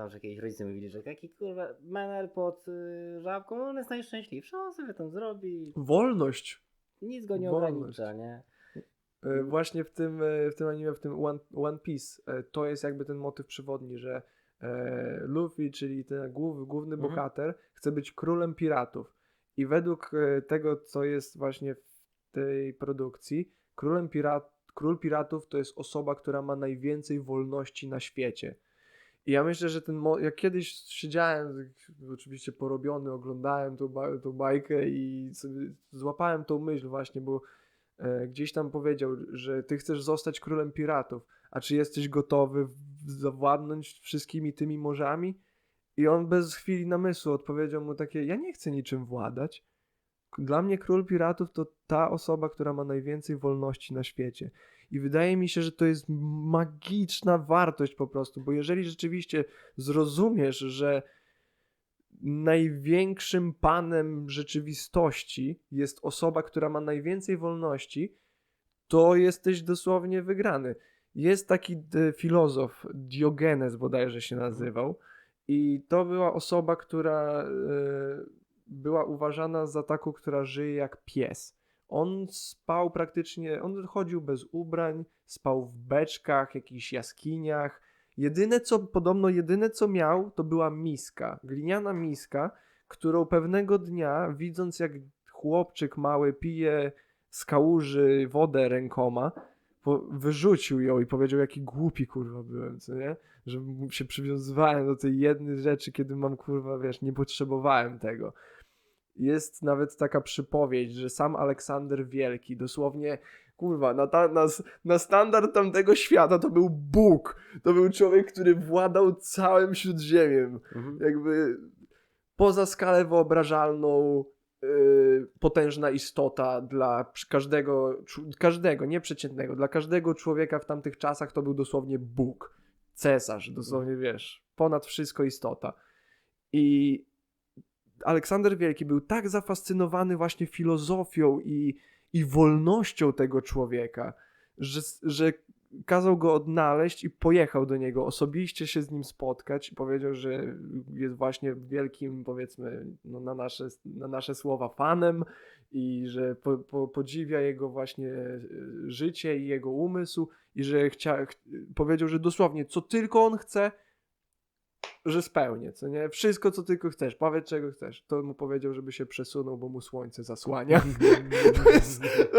Zawsze kiedyś rodzice mówili, że jaki kurwa menel pod y, żabką, on jest najszczęśliwszy, on sobie tam zrobi, Wolność. nic go nie Wolność. ogranicza, nie? E, Właśnie w tym, e, w tym anime, w tym One, One Piece, e, to jest jakby ten motyw przewodni, że e, Luffy, czyli ten głów, główny Mhm. bohater, chce być królem piratów. I według tego, co jest właśnie w tej produkcji, królem pirat, król piratów to jest osoba, która ma najwięcej wolności na świecie. I ja myślę, że ten. Jak kiedyś siedziałem, oczywiście porobiony, oglądałem tą, tą bajkę i złapałem tą myśl, właśnie, bo e, gdzieś tam powiedział, że ty chcesz zostać królem piratów, a czy jesteś gotowy zawładnąć wszystkimi tymi morzami? I on bez chwili namysłu odpowiedział mu takie: Ja nie chcę niczym władać. Dla mnie król piratów to ta osoba, która ma najwięcej wolności na świecie. I wydaje mi się, że to jest magiczna wartość po prostu, bo jeżeli rzeczywiście zrozumiesz, że największym panem rzeczywistości jest osoba, która ma najwięcej wolności, to jesteś dosłownie wygrany. Jest taki e, filozof, Diogenes bodajże się nazywał, i to była osoba, która e, była uważana za taką, która żyje jak pies. On spał praktycznie, on chodził bez ubrań, spał w beczkach, jakichś jaskiniach. Jedyne co, podobno jedyne co miał, to była miska, gliniana miska, którą pewnego dnia, widząc jak chłopczyk mały pije z kałuży wodę rękoma, wyrzucił ją i powiedział, jaki głupi kurwa byłem, co nie? Że się przywiązywałem do tej jednej rzeczy, kiedy mam kurwa, wiesz, nie potrzebowałem tego. Jest nawet taka przypowiedź, że sam Aleksander Wielki dosłownie, kurwa, na, ta, na, na standard tamtego świata to był Bóg. To był człowiek, który władał całym śródziemiem. Mhm. Jakby poza skalę wyobrażalną, yy, potężna istota dla każdego, każdego, nie przeciętnego, dla każdego człowieka w tamtych czasach to był dosłownie Bóg. Cesarz, dosłownie wiesz, ponad wszystko istota. I Aleksander Wielki był tak zafascynowany właśnie filozofią i, i wolnością tego człowieka, że, że kazał go odnaleźć i pojechał do niego, osobiście się z nim spotkać i powiedział, że jest właśnie wielkim, powiedzmy, no, na, nasze, na nasze słowa fanem i że po, po, podziwia jego właśnie e, życie i jego umysł i że chcia, ch, powiedział, że dosłownie co tylko on chce, że spełnię, co nie? Wszystko, co tylko chcesz, powiedz czego chcesz. To mu powiedział, żeby się przesunął, bo mu słońce zasłania. to jest, to